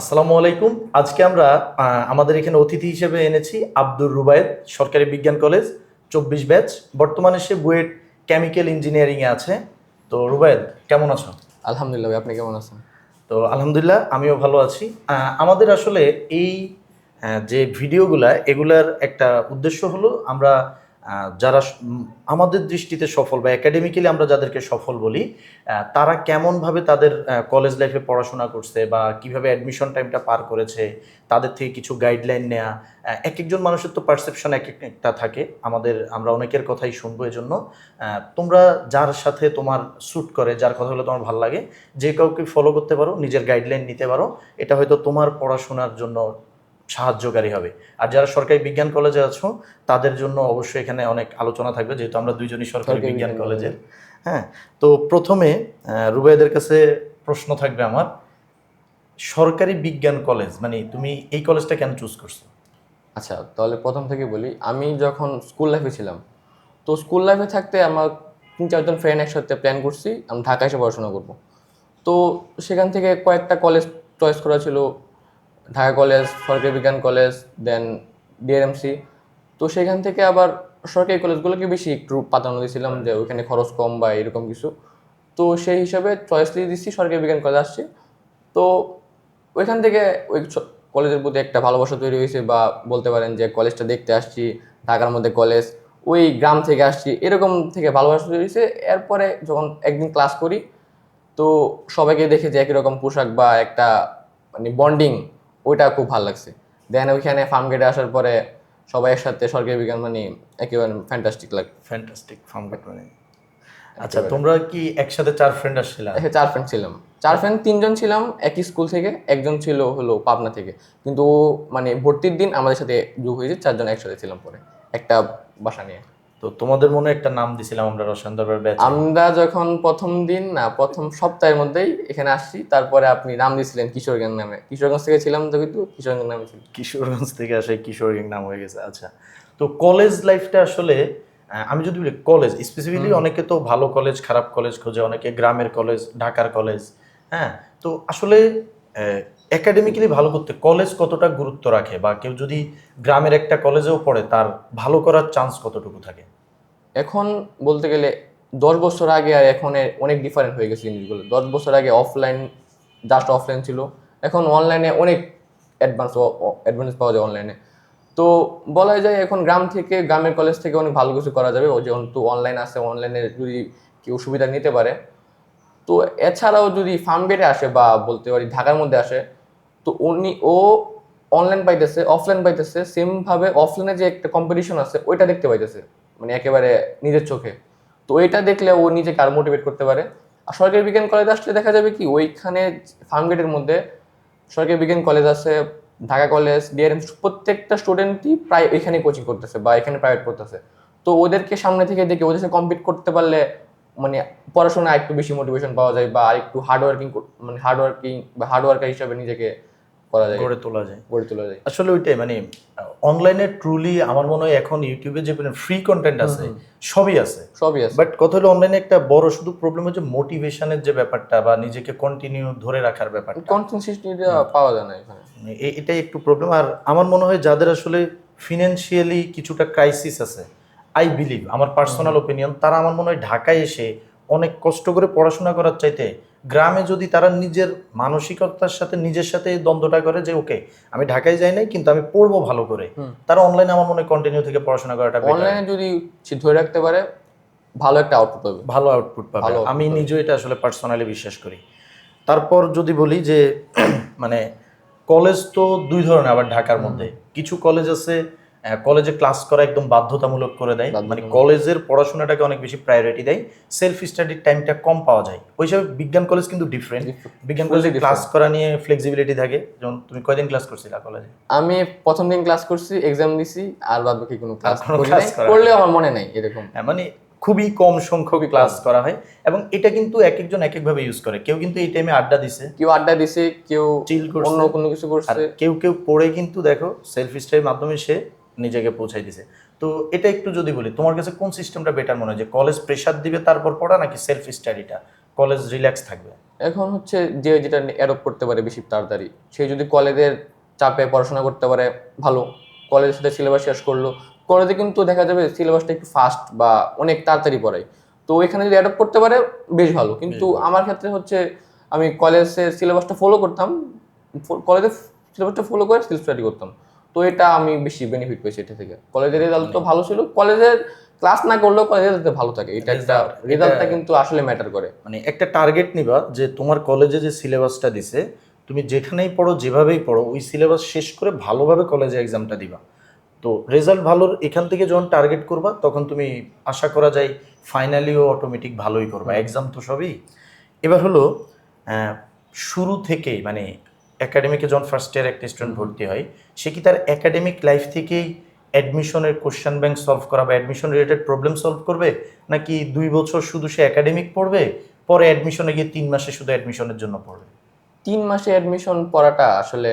আসসালামু আলাইকুম। আজকে আমরা আমাদের এখানে অতিথি হিসেবে এনেছি আব্দুর রুবায়েত সরকারি বিজ্ঞান কলেজ চব্বিশ ব্যাচ। বর্তমানে সে বুয়েট কেমিক্যাল ইঞ্জিনিয়ারিং এ আছে। তো রুবায়েত কেমন আছো? আলহামদুলিল্লাহ ভাই, আপনি কেমন আছেন? তো আলহামদুলিল্লাহ আমিও ভালো আছি। আমাদের আসলে এই যে ভিডিওগুলা এগুলার একটা উদ্দেশ্য হলো আমরা যারা আমাদের দৃষ্টিতে সফল বা একাডেমিক্যালি আমরা যাদেরকে সফল বলি তারা কেমনভাবে তাদের কলেজ লাইফে পড়াশোনা করছে বা কীভাবে অ্যাডমিশন টাইমটা পার করেছে তাদের থেকে কিছু গাইডলাইন নেওয়া এক একজন মানুষের তো পারসেপশন এক একটা থাকে। আমাদের আমরা অনেকের কথাই শুনব এজন্য। আহ, তোমরা যার সাথে তোমার স্যুট করে যার কথাগুলো তোমার ভালো লাগে যে কাউকে ফলো করতে পারো নিজের গাইডলাইন নিতে পারো। এটা হয়তো তোমার পড়াশোনার জন্য সাহায্যকারী হবে। আর যারা সরকারি বিজ্ঞান কলেজে আছো তাদের জন্য অবশ্যই এখানে অনেক আলোচনা থাকবে যেহেতু আমরা দুইজনই সরকারি বিজ্ঞান কলেজের। হ্যাঁ তো প্রথমে রুবাইদের কাছে প্রশ্ন থাকবে আমার। সরকারি বিজ্ঞান কলেজ মানে তুমি এই কলেজটা কেন চুজ করছ? আচ্ছা তাহলে প্রথম থেকে বলি আমি যখন স্কুল লাইফে ছিলাম তো স্কুল লাইফে থাকতে আমার তিন চারজন ফ্রেন্ড একসাথে প্ল্যান করছি আমি ঢাকা এসে পড়াশোনা করব। তো সেখান থেকে কয়েকটা কলেজ চয়েস করা ছিল ঢাকা কলেজ, সরকারি বিজ্ঞান কলেজ দেন ডিআরএমসি তো সেখান থেকে আবার সরকারি কলেজগুলোকে বেশি একটু প্রাধান্য দিয়েছিলাম যে ওইখানে খরচ কম বা এরকম কিছু। তো সেই হিসাবে চয়েস দিয়ে দিচ্ছি, সরকারি বিজ্ঞান কলেজ আসছি। তো ওইখান থেকে ওই কলেজের প্রতি একটা ভালোবাসা তৈরি হয়েছে বা বলতে পারেন যে কলেজটা দেখতে আসছি, ঢাকার মধ্যে কলেজ, ওই গ্রাম থেকে আসছি, এরকম থেকে ভালোবাসা তৈরি হয়েছে। এরপরে যখন একদিন ক্লাস করি, তো সবাইকে দেখে যে একই রকম পোশাক বা একটা মানে বন্ডিং ওইটা খুব ভালো লাগছে। দেন ওইখানে ফার্ম গেটে আসার পরে সবাই একসাথে সরকারি বিজ্ঞান মানে একেবারে ফ্যান্টাস্টিক লাগে। ফ্যান্টাস্টিক ফার্ম গেট মানে। আচ্ছা তোমরা কি একসাথে চার ফ্রেন্ড আসছিলা? হ্যাঁ চার ফ্রেন্ড ছিলাম। চার ফ্রেন্ড তিনজন ছিলাম একই স্কুল থেকে একজন ছিল হলো পাবনা থেকে। কিন্তু ও মানে ভর্তির দিন আমাদের সাথে যোগ হয়েছে চারজন একসাথে ছিলাম পরে। একটা বাসা নিয়ে। তো তোমাদের মনে একটা নাম দিছিলাম আমরা রসায়ন দরবার ব্যাচ আমরা যখন প্রথম দিন না প্রথম সপ্তাহের মধ্যেই এখানে আসছি তারপরে আপনি নাম দিয়েছিলেন কিশোরগঞ্জ নামে। কিশোরগঞ্জ থেকে ছিলাম তো কিন্তু কিশোরগঞ্জ নামে ছিল কিশোরগঞ্জ থেকে আসে কিশোর গ্যাং নাম হয়ে গেছে আচ্ছা। তো কলেজ লাইফটা আসলে আমি যদি বলি কলেজ স্পেসিফিকলি অনেকে তো ভালো কলেজ খারাপ কলেজ খোঁজে অনেকে গ্রামের কলেজ ঢাকার কলেজ হ্যাঁ? তো আসলে একাডেমিক্যালি ভালো করতে কলেজ কতটা গুরুত্ব রাখে? বা কেউ যদি গ্রামের একটা কলেজেও পড়ে তার ভালো করার চান্স কতটুকু থাকে? এখন বলতে গেলে দশ বছর আগে আর এখন অনেক ডিফারেন্ট হয়ে গেছে জিনিসগুলো। দশ বছর আগে অফলাইন জাস্ট অফলাইন ছিল। এখন অনলাইনে অনেক অ্যাডভান্স অ্যাডভান্স পাওয়া যায় অনলাইনে তো বলা যায় এখন গ্রাম থেকে, গ্রামের কলেজ থেকে অনেক ভালো কিছু করা যাবে। যেহেতু অনলাইন আছে অনলাইনে যদি কেউ সুবিধা নিতে পারে। তো এছাড়াও যদি ফার্ম গেটে আসে বা বলতে পারি ঢাকার মধ্যে আসে, তো উনি, ও অনলাইন পাইতেছে অফলাইন পাইতেছে। সেমভাবে অফলাইনে যে একটা কম্পিটিশন আছে, ওইটা দেখতে পাইতেছে। মানে একেবারে নিজের চোখে। তো এটা দেখলে ও নিজেকে আর মোটিভেট করতে পারে। আর সরকারি বিজ্ঞান কলেজ আসলে দেখা যাবে কি, ওইখানে ফার্মগেটের মধ্যে সরকারি বিজ্ঞান কলেজ আছে, ঢাকা কলেজ ডিআরএম প্রত্যেকটা স্টুডেন্টই প্রায় এখানে কোচিং করতেছে বা এখানে প্রাইভেট পড়তেছে। তো ওদেরকে সামনে থেকে দেখে ওদের সাথে কম্পিট করতে পারলে মানে পড়াশোনা একটু বেশি মোটিভেশন পাওয়া যায় বা আরেকটু হার্ড ওয়ার্কিং মানে হার্ড ওয়ার্কিং বা হার্ড ওয়ার্কার হিসাবে নিজেকে করা যায় গড়ে তোলা যায়। গড়ে তোলা যায়। আসলে ওইটাই মানে অনলাইনে ট্রুলি আমার মনে হয় এখন ইউটিউবে যে ফ্রি কন্টেন্ট আছে সবই আছে। সবই আছে। বাট কথা হলো অনলাইনে একটা বড় শুধু প্রবলেম হচ্ছে মোটিভেশনের যে ব্যাপারটা বা নিজেকে কন্টিনিউ ধরে রাখার ব্যাপারটা। কনসিস্টেন্সিটা পাওয়া যায় না এখানে। মানে এটাই একটু প্রবলেম আর আমার মনে হয় যাদের আসলে ফিনান্সিয়ালি কিছুটা ক্রাইসিস আছে আই বিলিভ আমার পার্সোনাল ওপিনিয়ন তারা আমার মনে হয় ঢাকায় এসে অনেক কষ্ট করে পড়াশোনা করার চাইতে গ্রামে যদি তারা নিজের মানসিকতার সাথে নিজের সাথে দ্বন্দ্বটা করে যে ওকে আমি ঢাকায় যাই নাই কিন্তু আমি পড়ব ভালো করে। তারা অনলাইনে আমার মনে কন্টিনিউ থেকে পড়াশোনা করাটা। অনলাইনে যদি ধরে রাখতে পারে ভালো একটা আউটপুট পাবে। ভালো আউটপুট পাবে। আমি। নিজেও এটা আসলে পার্সোনালি বিশ্বাস করি। তারপর যদি বলি যে মানে কলেজ তো দুই ধরনের আবার ঢাকার মধ্যে। কিছু কলেজ আছে কলেজে ক্লাস করা একদম বাধ্যতামূলক করে দেয়। মানে কলেজের পড়াশোনাটাকে অনেক বেশি প্রায়োরিটি দেয়। সেলফ স্টাডির টাইমটা কম পাওয়া যায়। ওই হিসাবে বিজ্ঞান কলেজ কিন্তু ডিফারেন্ট বিজ্ঞান কলেজে ক্লাস করা নিয়ে ফ্লেক্সিবিলিটি থাকে। যেমন তুমি কয়দিন ক্লাস করছিলা কলেজে আমি প্রথম দিন ক্লাস করছি এক্সাম দিছি আর বাদ বাকি কোনো ক্লাস কোনো করি নাই। করা আমার মনে নাই এরকম। হ্যাঁ মানে খুবই কম সংখ্যক ক্লাস করা হয়। এবং এটা কিন্তু এক একজন এক একভাবে ইউজ করে। কেউ কিন্তু এই টাইমে আড্ডা দিছে। কেউ আড্ডা দিছে কেউ চিল করছে। অন্য কোনো কিছু করছে। কেউ কেউ পড়ে কিন্তু দেখো সেলফ স্টাডির মাধ্যমে সে নিজেকে পৌঁছাই দিছে। তো এটা একটু যদি বলি তোমার কাছে কোন সিস্টেমটা বেটার মনে হয়? যে কলেজ প্রেশার দিবে তারপর পড়া নাকি সেলফ স্টাডিটা কলেজ রিল্যাক্স থাকবে? এখন হচ্ছে যে যেটা অ্যাডপ্ট করতে পারে বেশি তাড়াতাড়ি সে যদি কলেজের চাপে পড়াশোনা করতে পারে ভালো। কলেজের সাথে সিলেবাস শেষ করল কলেজে কিন্তু দেখা যাবে সিলেবাসটা একটু ফাস্ট বা অনেক তাড়াতাড়ি পড়ায়। তো এখানে যদি অ্যাডপ্ট করতে পারে বেশ ভালো। কিন্তু আমার ক্ষেত্রে হচ্ছে আমি কলেজের সিলেবাসটা ফলো করতাম কলেজের সিলেবাসটা ফলো করে সেলফ স্টাডি করতাম। তো এটা আমি বেশি বেনিফিট পেয়েছি এটা থেকে। কলেজের রেজাল্ট তো ভালো ছিল। কলেজের ক্লাস না করলেও কলেজের রেজাল্ট ভালো থাকে। এটা একটা রেজাল্টটা কিন্তু আসলে ম্যাটার করে। মানে একটা টার্গেট নিবা যে তোমার কলেজে যে সিলেবাসটা দিছে তুমি যেখানেই পড়ো যেভাবেই পড়ো ওই সিলেবাস শেষ করে ভালোভাবে কলেজে এক্সামটা দিবা। তো রেজাল্ট ভালোর এখান থেকে যখন টার্গেট করবা তখন তুমি আশা করা যায় ফাইনালিও অটোমেটিক ভালোই করবা। এক্সাম তো সবই। এবার হলো শুরু থেকেই মানে একাডেমিকে যখন ফার্স্ট ইয়ার একটা স্টুডেন্ট ভর্তি হয়, সে কি তার একাডেমিক লাইফ থেকেই অ্যাডমিশনের কোশ্চেন ব্যাংক সলভ করা বা অ্যাডমিশন রিলেটেড প্রবলেম সলভ করবে? নাকি দুই বছর শুধু সে একাডেমিক পড়বে, পরে অ্যাডমিশনে গিয়ে তিন মাসে শুধু অ্যাডমিশনের জন্য পড়বে? তিন মাসে অ্যাডমিশন পড়াটা আসলে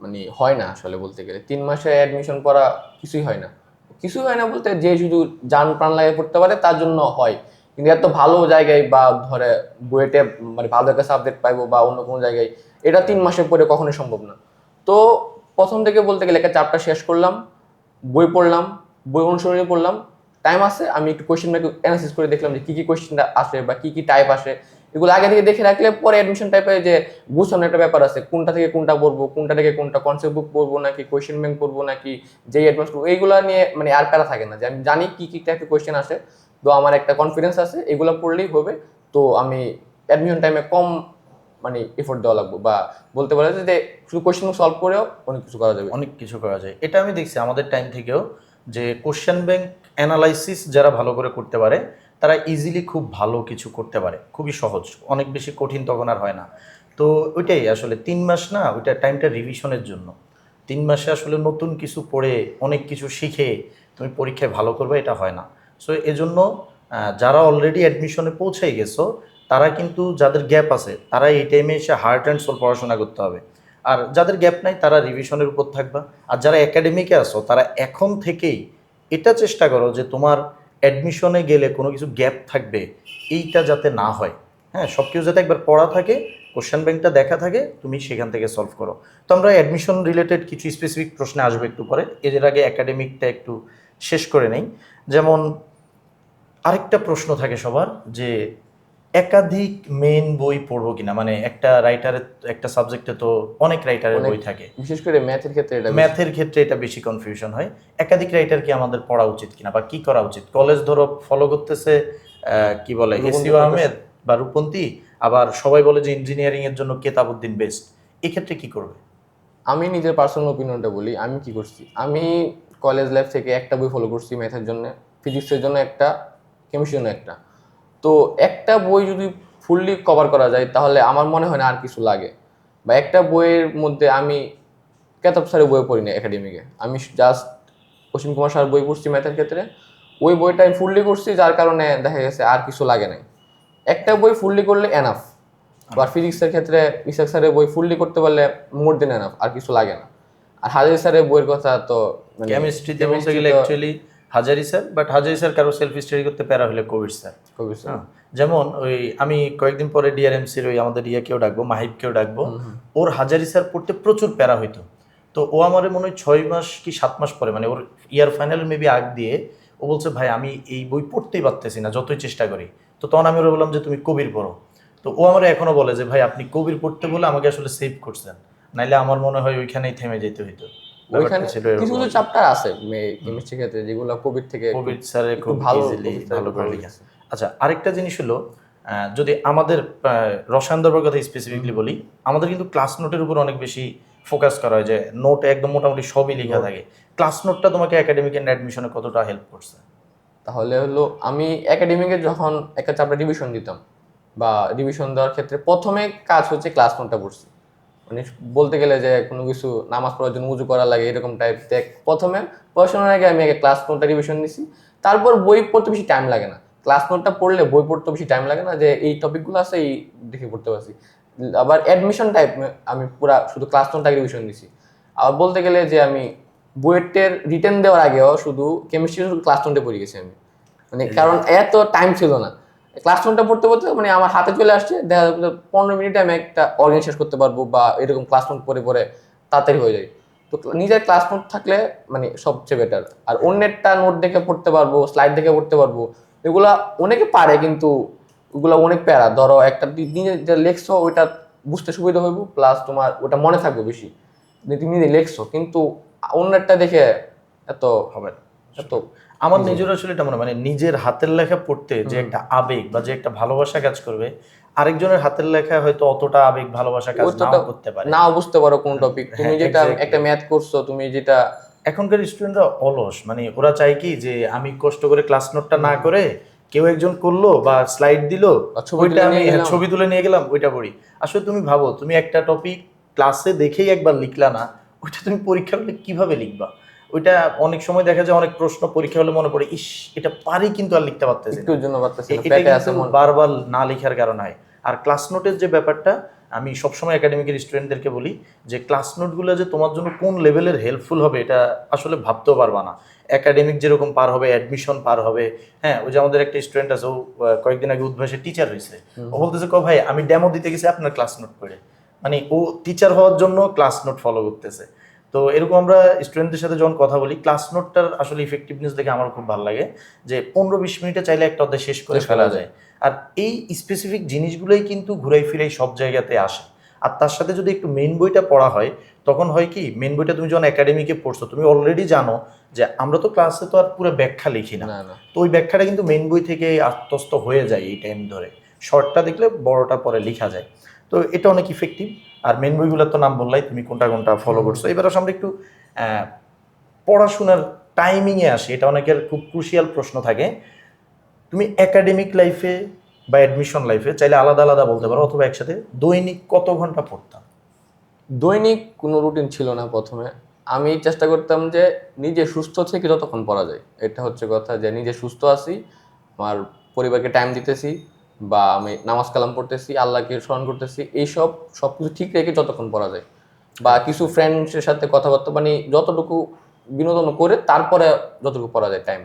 মানে হয় না আসলে বলতে গেলে। তিন মাসে অ্যাডমিশন পড়া কিছুই হয় না। কিছুই হয় না বলতে যে শুধু যান প্রাণ লাগে পড়তে পারে, তার জন্য হয়। কিন্তু এত ভালো জায়গায় বা ধরে, বুয়েটে মানে ভালো একটা সাবজেক্ট পাইবো বা অন্য কোনো জায়গায় এটা তিন মাসের পরে কখনোই সম্ভব না। তো প্রথম থেকে বলতে গেলে একটা চাপটা শেষ করলাম, বই পড়লাম, বই অনুসরণে পড়লাম টাইম আছে, আমি একটু কোয়েশ্চেন ব্যাংক অ্যানালিসিস করে দেখলাম যে কী কী কোয়েশ্চেনটা আসে বা কী কী টাইপ আসে। এগুলো আগে থেকে দেখে রাখলে পরে অ্যাডমিশন টাইপে যে বুঝলাম একটা ব্যাপার আছে, কোনটা থেকে কোনটা পড়ব, কোনটা থেকে কোনটা কনসেপ্ট বুক পড়ব নাকি কোয়েশ্চেন ব্যাংক পড়ব নাকি যেই অ্যাডভান্স করব এইগুলো নিয়ে মানে আর প্যারা থাকে না যে আমি জানি কী কী টাইপের কোয়েশ্চেন আসে। তো আমার একটা কনফিডেন্স আছে, এগুলো পড়লেই হবে। তো আমি অ্যাডমিশন টাইমে কম মানে এফোর্ট দেওয়া লাগবে বা বলতে পারে যে শুধু কোয়েশ্চেন সলভ করেও অনেক কিছু করা যাবে। অনেক কিছু করা যায়। এটা আমি দেখছি আমাদের টাইম থেকেও যে কোশ্চেন ব্যাংক অ্যানালাইসিস যারা ভালো করে করতে পারে, তারা ইজিলি খুব ভালো কিছু করতে পারে। খুবই সহজ। অনেক বেশি কঠিন তখন আর হয় না। তো ওইটাই আসলে তিন মাস না, ওইটা টাইমটা রিভিশনের জন্য। তিন মাসে আসলে নতুন কিছু পড়ে, অনেক কিছু শিখে তুমি পরীক্ষায় ভালো করবে, এটা হয় না। সো এজন্য যারা অলরেডি অ্যাডমিশনে পৌঁছে গেছো তারা কিন্তু যাদের গ্যাপ আছে, তারা এই টাইমে এসে হার্ট অ্যান্ড সোল পড়াশোনা করতে হবে। আর যাদের গ্যাপ নাই, তারা রিভিশনের উপর থাকবা। আর যারা একাডেমিকে আসো তারা এখন থেকেই এটা চেষ্টা করো যে তোমার অ্যাডমিশনে গেলে কোনো কিছু গ্যাপ থাকবে, এইটা যাতে না হয়। হ্যাঁ সব কিছু যাতে একবার পড়া থাকে কোশ্চেন ব্যাংকটা দেখা থাকে, তুমি সেখান থেকে সলভ করো। তো আমরা অ্যাডমিশন রিলেটেড কিছু স্পেসিফিক প্রশ্নে আসব একটু পরে। এর আগে একাডেমিকটা একটু শেষ করে নেই। যেমন আরেকটা প্রশ্ন থাকে সবার, যে একাধিক মেন বই পড়ব কিনা? মানে একটা রাইটারের একটা সাবজেক্টে তো অনেক রাইটারের বই থাকে। বিশেষ করে ম্যাথের ক্ষেত্রে এটা ম্যাথের ক্ষেত্রে এটা বেশি কনফিউশন হয়। একাধিক রাইটার কি আমাদের পড়া উচিত কিনা বা কি করা উচিত? কলেজ ধরো ফলো করতেছে কি বলে এসিও আহমেদ বা রূপন্তী আবার সবাই বলে যে ইঞ্জিনিয়ারিং এর জন্য কেতাবুদ্দিন বেস্ট এক্ষেত্রে কি করবে? আমি নিজের পার্সোনাল ওপিনিয়নটা বলি আমি কি করছি? আমি কলেজ লাইফ থেকে একটা বই ফলো করছি ম্যাথের জন্য ফিজিক্সের জন্য একটা কেমিস্ট্রির জন্য একটা। তো একটা বই যদি ফুললি কভার করা যায় তাহলে আমার মনে হয় না আর কিছু লাগে। বা একটা বইয়ের মধ্যে আমি কেতাব স্যারের বই পড়ি না একাডেমিকে আমি জাস্ট অসীম কুমার স্যার বই পড়ছি ম্যাথের ক্ষেত্রে। ওই বইটা আমি ফুললি করছি যার কারণে দেখা গেছে আর কিছু লাগে নাই। একটা বই ফুললি করলে এনাফ বা ফিজিক্সের ক্ষেত্রে ইসাক স্যারের বই ফুললি করতে পারলে মোর দেন এনাফ আর কিছু লাগে না। আর হাজির স্যারের বইয়ের কথা তো মানে কেমিস্ট্রিতে বলতে গেলে actually Hazari sir but Hazari sir কারও সেলফ স্টাডি করতে প্যারা হলে কোভিড স্যার। খুবই সহজ। হ্যাঁ, যেমন ওই আমি কয়েকদিন পরে ডিআরএমসির ওই আমাদের ইয়াকেও ডাকবো মাহিবকেও ডাকবো। ওর হাজারি স্যার পড়তে প্রচুর প্যারা হইতো। তো ও আমার মনে হয় ছয় মাস কি সাত মাস পরে মানে ওর ইয়ার ফাইনাল মেবি আগ দিয়ে ও বলছে ভাই আমি এই বই পড়তেই পারতেছি না যতই চেষ্টা করি। তো তখন আমি ওরা বললাম যে তুমি কবির পড়ো। তো ও আমার এখনও বলে যে ভাই আপনি কবির পড়তে বলে আমাকে আসলে সেভ করছেন। নাইলে আমার মনে হয় ওইখানেই থেমে যেতে হইতো। ওইখানে কিছু কিছু চ্যাপ্টার আছে কেমিস্ট্রি ক্ষেত্রে যেগুলো কোভিড থেকে কোভিড একটু খুব ভালো ইজিলি ভালো করে লিখেছে। আচ্ছা আরেকটা জিনিস হলো যদি আমাদের রসায়ন দর্বের কথা স্পেসিফিকলি বলি আমাদের কিন্তু ক্লাস নোটের উপর অনেক বেশি ফোকাস করা হয় যে নোট একদম মোটামুটি সবই লেখা থাকে। ক্লাস নোটটা তোমাকে একাডেমিক এন্ড অ্যাডমিশনে কতটা হেল্প করছে? তাহলে হলো আমি একাডেমিকে যখন একটা চ্যাপ্টার রিভিশন দিতাম বা রিভিশন দেওয়ার ক্ষেত্রে প্রথমে কাজ হচ্ছে ক্লাস নোটটা পড়ছি। মানে বলতে গেলে যে কোনো কিছু নামাজ পড়ার জন্য উজু করা লাগে এরকম টাইপ দেখ প্রথমে পড়াশোনার আগে আমি আগে ক্লাস নোটটা রিভিশন নিছি। তারপর বই পড়তে বেশি টাইম লাগে না। ক্লাস নোটটা পড়লে বই পড়তে বেশি টাইম লাগে না যে এই টপিকগুলো আছে এই দেখে পড়তে পারছি। আবার অ্যাডমিশন টাইপ আমি পুরা শুধু ক্লাস নোটটাকে রিভিশন দিছি আবার বলতে গেলে যে আমি বুয়েটের রিটার্ন দেওয়ার আগেও শুধু কেমিস্ট্রি শুধু ক্লাস নোটে পড়ে গেছি আমি। মানে কারণ এত টাইম ছিল না। ক্লাস নোটটা পড়তে পড়তে মানে আমার হাতে চলে আসছে, দেখা যাচ্ছে পনেরো মিনিটে আমি একটা অর্গান শেষ করতে পারব বা এরকম ক্লাস পড়ে পড়ে তাড়াতাড়ি হয়ে যায়। তো নিজের ক্লাস নোট থাকলে মানে সবচেয়ে বেটার আর অন্যেরটা নোট দেখে পড়তে পারব স্লাইড দেখে পড়তে পারব, এগুলা অনেকে পারে কিন্তু ওগুলা অনেক প্যারা। ধরো একটা নিজে যেটা লেখছো ওইটা বুঝতে সুবিধা হইব প্লাস তোমার ওটা মনে থাকবে বেশি। তুমি নিজে লেখছো, কিন্তু অন্যেরটা দেখে এত হবে। এত আমার নিজের আসলে এটা মনে মানে নিজের হাতের লেখা পড়তে যে একটা আবেগ বা যে একটা ভালোবাসা কাজ করবে আরেকজনের হাতের লেখা হয়তো অতটা আবেগ ভালোবাসা কাজ নাও করতে পারে। নাও বুঝতে পারো কোন টপিক তুমি যেটা একটা ম্যাথ করছ তুমি যেটা এখনকার স্টুডেন্টরা অলস মানে ওরা চায় কি যে আমি কষ্ট করে ক্লাস নোটটা না করে কেউ একজন করল বা স্লাইড দিলো ওইটা আমি নিয়ে হ্যাঁ, গেলাম। ছবি তুলে নিয়ে গেলাম ওইটা পড়ি। আসলে তুমি ভাবো তুমি একটা টপিক ক্লাসে দেখেই একবার লিখলা না ওইটা তুমি পরীক্ষা হলে কীভাবে লিখবা? ওইটা অনেক সময় দেখা যায় অনেক প্রশ্ন পরীক্ষা হলে মনে পড়ে ইস এটা পারি কিন্তু আর লিখতে পারতেছি একটুর জন্য পারতেছি এটা কিন্তু বারবার না লেখার কারণ হয়। আর ক্লাস নোটের যে ব্যাপারটা আমি সবসময় একাডেমিকের স্টুডেন্টদেরকে বলি যে ক্লাস নোটগুলো যে তোমার জন্য কোন লেভেলের হেল্পফুল হবে এটা আসলে ভাবতেও পারবা না। একাডেমিক যেরকম পার হবে অ্যাডমিশন পার হবে হ্যাঁ ওই যে আমাদের একটা স্টুডেন্ট আছে ও কয়েকদিন আগে উদ্ভাসে টিচার হয়েছে ও বলতেছে ক ভাই আমি ডেমো দিতে গেছি আপনার ক্লাস নোট করে। মানে ও টিচার হওয়ার জন্য ক্লাস নোট ফলো করতেছে। তো এরকম আমরা স্টুডেন্টদের সাথে যখন কথা বলি ক্লাস নোটটার আসলে ইফেক্টিভনেস দেখে আমার খুব ভালো লাগে যে পনেরো বিশ মিনিটে চাইলে একটা অধ্যায় শেষ করে ফেলা যায়। আর এই স্পেসিফিক জিনিসগুলোই কিন্তু ঘুরাই ফিরাই সব জায়গাতে আসে। আর তার সাথে যদি একটু মেন বইটা পড়া হয় তখন হয় কি মেন বইটা তুমি যখন একাডেমিকে পড়ছো তুমি অলরেডি জানো যে আমরা তো ক্লাসে তো আর পুরো ব্যাখ্যা লিখি না। তো ওই ব্যাখ্যাটা কিন্তু মেন বই থেকে আত্মস্থ হয়ে যায় এই টাইম ধরে। শর্টটা দেখলে বড়টা পরে লেখা যায়। তো এটা অনেক ইফেক্টিভ আর মেন বইগুলোর তো নাম বললাই তুমি কোনটা কোনটা ফলো করছ। এবার আসলে আমরা একটু পড়াশোনার টাইমিংয়ে আসি এটা অনেকের খুব ক্রুশিয়াল প্রশ্ন থাকে। তুমি একাডেমিক লাইফে বা অ্যাডমিশন লাইফে চাইলে আলাদা আলাদা বলতে পারো অথবা একসাথে দৈনিক কত ঘণ্টা পড়তাম? দৈনিক কোনো রুটিন ছিল না প্রথমে। আমি চেষ্টা করতাম যে নিজে সুস্থ থেকে যতক্ষণ পড়া যায়। এটা হচ্ছে কথা যে নিজে সুস্থ আছি আমার পরিবারকে টাইম দিতেছি বা আমি নামাজ কালাম পড়তেছি আল্লাহকে স্মরণ করতেছি এইসব সব কিছু ঠিক রেখে যতক্ষণ পড়া যায়। বা কিছু ফ্রেন্ডসের সাথে কথাবার্তা মানে যতটুকু বিনোদন করে তারপরে যতটুকু পড়া যায় টাইম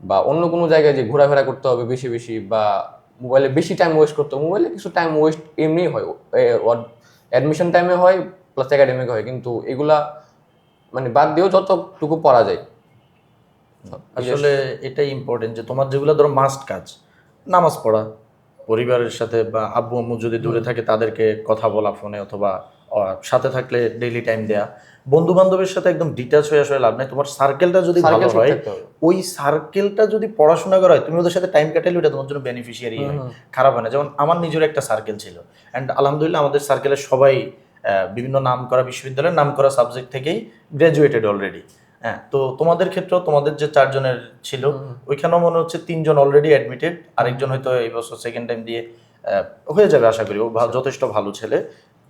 বা অন্য কোনো জায়গায় যে ঘোরাফেরা করতে হবে বেশি বেশি বা মোবাইলে বেশি টাইম ওয়েস্ট করতে হবে মোবাইলে কিছু টাইম ওয়েস্ট এমনি হয়। অ্যাডমিশন টাইমে হয় প্লাস একাডেমিক হয় কিন্তু এগুলা মানে বাদ দিয়েও যতটুকু পড়া যায়। আসলে এটাই ইম্পর্টেন্ট যে তোমার যেগুলো ধরো মাস্ট কাজ নামাজ পড়া পরিবারের সাথে বা আব্বু আম্মু যদি দূরে থাকে তাদেরকে কথা বলা ফোনে অথবা সাথে থাকলে ডেইলি টাইম দেয়া। বন্ধু বান্ধবের সাথে একদম ডিটাচ হয়ে আসলে লাভ নাই। তোমার সার্কেলটা যদি ভালো হয় ওই সার্কেলটা যদি পড়াশোনা করা হয় তুমি ওদের সাথে টাইম কাটালে ওটা তোমার জন্য বেনিফিশিয়ারি হয়। খারাপ হয় না। যেমন আমার নিজের একটা সার্কেল ছিল। অ্যান্ড আলহামদুলিল্লাহ আমাদের সার্কেলের সবাই বিভিন্ন নাম করা বিশ্ববিদ্যালয়ের নাম করা সাবজেক্ট থেকেই গ্র্যাজুয়েটেড অলরেডি হ্যাঁ। তো তোমাদের ক্ষেত্রেও তোমাদের যে চারজনের ছিল। ওইখানেও মনে হচ্ছে তিনজন অলরেডি অ্যাডমিটেড আরেকজন হয়তো এই বছর সেকেন্ড টাইম দিয়ে হয়ে যাবে আশা করি। ও যথেষ্ট ভালো ছেলে